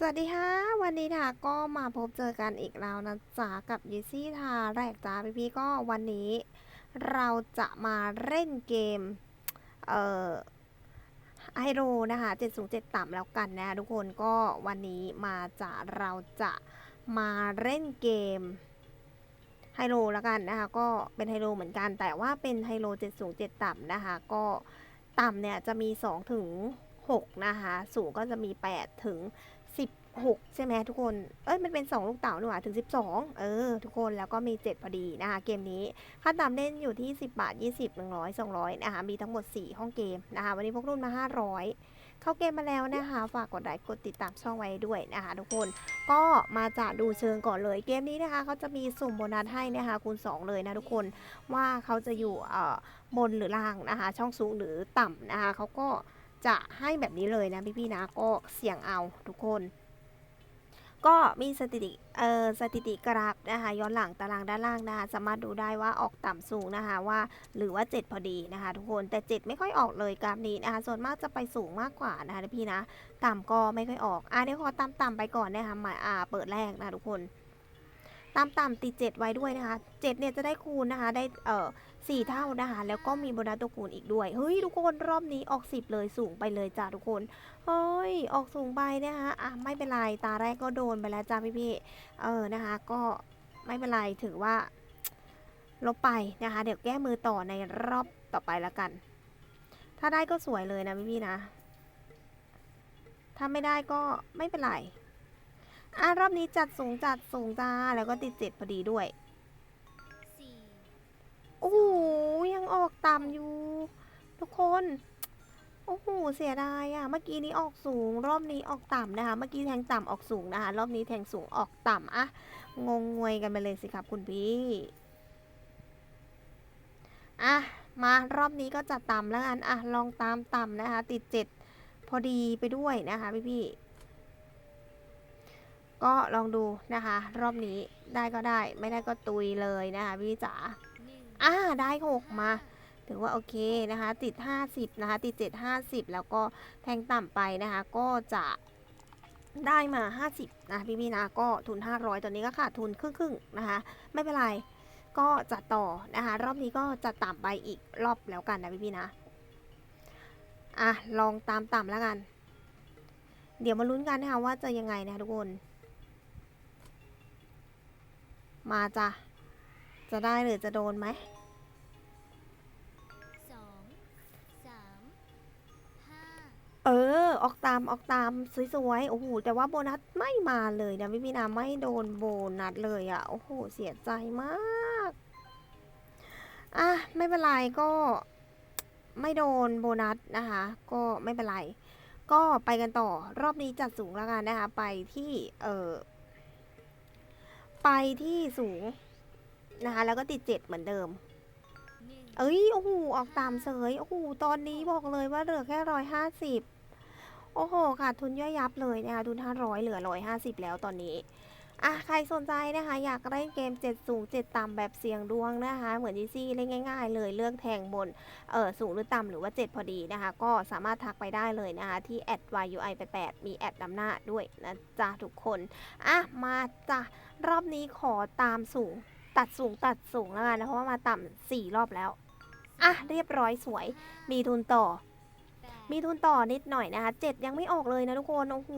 สวัสดีค่ะวันนี้ค่ะก็มาพบเจอกันอีกแล้วนะจ๊ะกับยิซี่ทาแรกจ้าพี่พี่ก็วันนี้เราจะมาเล่นเกม เอ่อไฮโรนะคะ707ต่ำแล้วกันนะคะทุกคนก็วันนี้มาจะเราจะมาเล่นเกมไฮโลแล้วกันนะคะก็เป็นไฮโลเหมือนกันแต่ว่าเป็นไฮโล707ต่ำนะคะก็ต่ำเนี่ยจะมี2ถึง6นะคะสูงก็จะมี8ถึง 16ใช่ไหมทุกคน เอ้ยมันเป็น 2 ลูกเต๋านี่หว่าถึง 12 เออ ทุกคนแล้วก็มี 7 พอดีนะคะเกมนี้ค่าต่ำเล่นอยู่ที่ 10 บาท 20 100 200 นะคะมีทั้งหมด 4 ห้องเกมนะคะวันนี้พวกรุ่นมา 500 เข้าเกมมาแล้วนะคะ ฝากกดไลค์กดติดตามช่องไว้ด้วยนะคะทุกคนก็มาจากดูเชิงก่อนเลยเกมนี้นะคะเขาจะมีสุ่มโบนัสให้นะคะคูณ 2 เลยนะทุกคนว่าเขาจะอยู่เอ่อบนหรือล่างนะคะ ช่องสูงหรือต่ำนะคะเขาก็จะให้แบบนี้เลยนะพี่ๆนะก็เสี่ยงเอาทุกคน ก็มีสถิติเอ่อสถิติกราฟนะคะย้อนหลังตารางด้านล่างนะคะสามารถดูได้ว่าออกต่ำสูงนะคะว่าหรือว่า 7 พอดีนะคะ ทุกคนแต่ 7 ไม่ค่อยออกเลยกราฟนี้นะคะส่วนมากจะไปสูงมากกว่านะคะพี่นะ ต่ำก็ไม่ค่อยออกอะเดี๋ยวขอตามต่ำไปก่อนนะคะหมายอ่าเปิดแรกนะคะทุกคน ตามต่ำติด 7 ไว้ด้วยนะคะ 7 เนี่ยจะได้คูณนะคะ ได้เอ่อสี่เท่านะคะ แล้วก็มีโบนัสตัวคูณอีกด้วย เฮ้ย ทุกคนรอบนี้ออก 10 เลยสูงไปเลยจ้าทุกคน เฮ้ย ออกสูงไปนะคะอะไม่เป็นไรตาแรกก็โดนไปแล้วจ้าพี่ๆเออนะคะ ก็ไม่เป็นไรถือว่าลบไปนะคะ เดี๋ยวแก้มือต่อในรอบต่อไปแล้วกัน ถ้าได้ก็สวยเลยนะพี่ๆนะ ถ้าไม่ได้ก็ไม่เป็นไร อะรอบนี้จัดสูงจัดสูงจ้า แล้วก็ติดเจ็ดพอดีด้วยสี่โอ้โห ยังออกต่ำอยู่ ทุกคน โอ้โห เสียดายอะเมื่อกี้นี้ออกสูง รอบนี้ออกต่ำนะคะ เมื่อกี้แทงต่ำออกสูงนะคะ รอบนี้แทงสูงออกต่ำอะงงงวยกันไปเลยสิครับคุณพี่อะมารอบนี้ก็จัดต่ำแล้วกันอะลองตามต่ำนะคะ ติดเจ็ดพอดีไปด้วยนะคะพี่พี่ๆ ก็ลองดูนะคะ รอบนี้ได้ก็ได้ ไม่ได้ก็ตุยเลยนะคะพี่จ๋าอ่าได้หกมา ถือว่าโอเคนะคะ ติด 50 นะคะ ติด 7 50 แล้วก็แทงต่ำไปนะคะ ก็จะได้มา 50 นะพี่พี่นะก็ทุน 500 ตอนนี้ก็ขาดทุนครึ่งๆนะคะ ไม่เป็นไรก็จะต่อนะคะ รอบนี้ก็จะต่ำไปอีกรอบแล้วกันนะพี่พี่นะอะลองตามต่ำแล้วกัน เดี๋ยวมาลุ้นกันนะคะว่าจะยังไงนะทุกคน มาจ้ะ จะได้หรือจะโดนไหมสองสามห้าเออ ออกตามออกตามสวยๆ โอ้โห แต่ว่าโบนัสไม่มาเลยนะพี่พี่นาไม่โดนโบนัสเลยอะ่ะ โอ้โห เสียใจมาก อะ ไม่เป็นไรก็ไม่โดนโบนัสนะคะ ก็ไม่เป็นไร ก็ไปกันต่อรอบนี้จัดสูงแล้วกันนะคะ ไปที่ เออ ไปที่สูงนะคะ แล้วก็ติดเจ็ดเหมือนเดิม เอ้ยโอ้โหออกตามเสยโอ้โหตอนนี้บอกเลยว่าเหลือแค่ร้อยห้าสิบโอ้โหขาดทุนย่อยยับเลยนะคะทุนห้าร้อยเหลือร้อยห้าสิบแล้วตอนนี้ อะใครสนใจนะคะ อยากเล่นเกมเจ็ดสูงเจ็ดต่ำแบบเสียงดวงนะคะ เหมือนดีซี่เล่นง่าย ๆ เลยเลือกแทงบนเออสูงหรือต่ำหรือว่า 7 พอดีนะคะ ก็สามารถทักไปได้เลยนะคะ ที่แอด yui 88มีแอดนำหน้าด้วยนะจ๊ะทุกคน อะ มาจ้ะรอบนี้ขอตามสูงตัดสูงตัดสูงแล้วกันนะเพราะว่ามาต่ำสี่รอบแล้ว อะ เรียบร้อยสวย มีทุนต่อ มีทุนต่อนิดหน่อยนะคะเจ็ดยังไม่ออกเลยนะทุกคนโอ้โห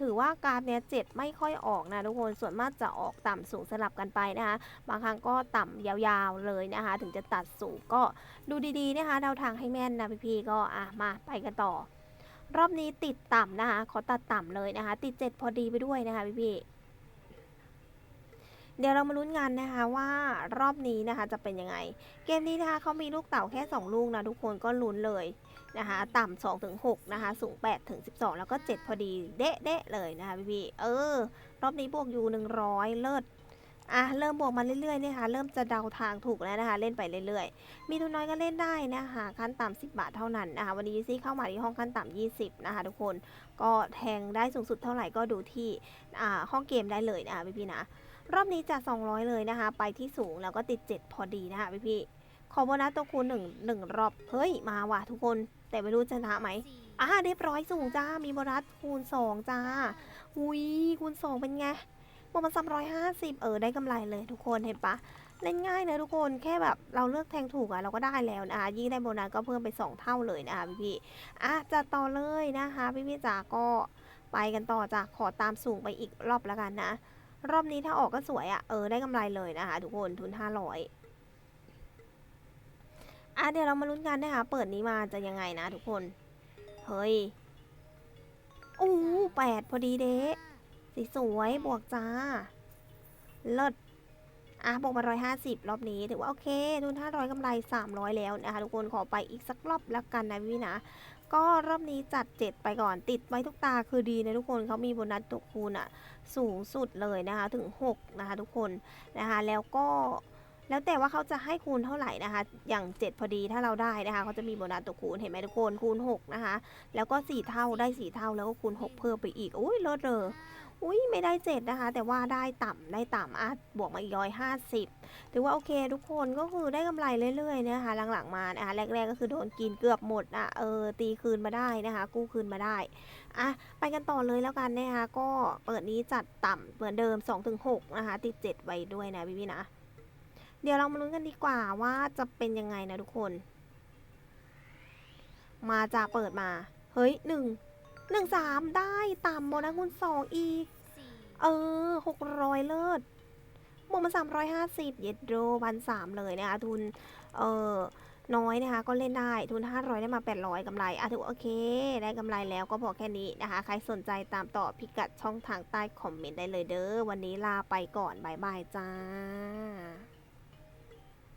ถือว่ากราฟเนี้ยเจ็ดไม่ค่อยออกนะทุกคนส่วนมากจะออกต่ำสูงสลับกันไปนะคะบางครั้งก็ต่ำยาวๆเลยนะคะ ถึงจะตัดสูงก็ดูดีๆนะคะเดาทางให้แม่นนะพี่ๆก็อะมาไปกันต่อ รอบนี้ติดต่ำนะคะขอตัดต่ำเลยนะคะ ติดเจ็ดพอดีไปด้วยนะคะพี่ๆเดี๋ยวเรามาลุ้นกันนะคะว่ารอบนี้นะคะจะเป็นยังไง เกมนี้นะคะเขามีลูกเต่าแค่ 2 ลูกนะทุกคนก็ลุ้นเลย นะคะ ต่ำ2ถึง6นะคะ สูง8ถึง12แล้วก็7พอดี เดะเดะเลยนะคะพี่พี่เออ รอบนี้บวกอยู่100เลิศอะเริ่มบวกมาเรื่อยๆเนี่ยค่ะเริ่มจะเดาทางถูกแล้วนะคะ เล่นไปเรื่อยๆ มีทุนน้อยก็เล่นได้นะคะขั้นต่ำ10 บาทเท่านั้นนะคะวันนี้ซี่เข้ามาที่ห้องขั้นต่ำ20 นะคะ ทุกคนก็แทงได้สูงสุดเท่าไหร่ก็ดูที่อ่าห้องเกมได้เลยนะคะพี่พี่ๆนะรอบนี้จะ 200 เลยนะคะ ไปที่สูงแล้วก็ติด 7 พอดีนะคะพี่พี่ๆขอโบนัสตัวคูณ1 1รอบเฮ้ยมาว่ะทุกคน แต่ไม่รู้ชนะไหมสี่อ่าเรียบร้อยสูงจ้า มีโบนัสคูณ2จ้าหุยคูณสองเป็นไงบวกมาสามร้อยห้าสิบเออได้กำไรเลยทุกคนเห็นปะเล่นง่ายนะทุกคนแค่แบบเราเลือกแทงถูกอะเราก็ได้แล้วนะคะยิ่งได้โบนัสก็เพิ่มไปสองเท่าเลยนะคะพี่พี่ๆอะจัดต่อเลยนะคะพี่พี่ๆจ๋าก็ไปกันต่อจ้ะขอตามสูงไปอีกรอบแล้วกันนะ รอบนี้ถ้าออกก็สวยอะ่ะเออได้กำไรเลยนะคะทุกคนทุน 500 อะเดี๋ยวเรามาลุ้นกันนะคะ เปิดนี้มาจะยังไงนะทุกคน เฮ้ยโอ้แปดพอดีเด้สีสวยบวกจ้า เลิศ อะบวกมาร้อยห้าสิบรอบนี้ ถือว่าโอเค ทุนห้าร้อยกำไรสามร้อยแล้วนะคะทุกคนขอไปอีกสักรอบแล้วกันนะพี่นะ ก็รอบนี้จัดเจ็ดไปก่อนติดไว้ทุกตาคือดีนะทุกคนเขามีโบนัสตกคูณอะ สูงสุดเลยนะคะ ถึง6นะคะทุกคนนะคะ แล้วก็ แล้วแต่ว่าเขาจะให้คูณเท่าไหร่นะคะ อย่าง 7 พอดีถ้าเราได้นะคะเขาจะมีโบนัสตัวคูณเห็นไหมทุกคนคูณ 6 นะคะ แล้วก็ 4 เท่าได้ 4 เท่าแล้วก็คูณ 6 เพิ่มไปอีกอุ้ยลดเลยอุ้ยไม่ได้ 7 นะคะ แต่ว่าได้ต่ำได้ต่ำอะบวกมาอีกร้อยห้าสิบถือว่าโอเค ทุกคนก็คือได้กำไรเรื่อยๆนะคะหลังๆมานะคะแรก ๆ ก็คือโดนกินเกือบหมดอะเออตีคืนมาได้นะคะ กู้คืนมาได้อะไปกันต่อเลยแล้วกันนะคะก็เปิดนี้จัดต่ำเหมือนเดิม 2-6 นะคะติด7ไว้ด้วยนะพี่พี่ๆนะ เดี๋ยวเรามาลุ้นกันดีกว่าว่าจะเป็นยังไงนะทุกคน มาจะเปิดมา เฮ้ย1 1 3ได้ต่ำโบนัสคูณ2อีกสี่เออ600เลิศบวกมา350เย็ดโดพันสามเลยนะคะทุน เออน้อยนะคะ ก็เล่นได้ทุน 500 ได้มา 800กำไรอะถือโอเค ได้กำไรแล้วก็พอแค่นี้นะคะ ใครสนใจตามต่อพิกัดช่องทางใต้คอมเมนต์ได้เลยเด้อ วันนี้ลาไปก่อนบายบายจ้า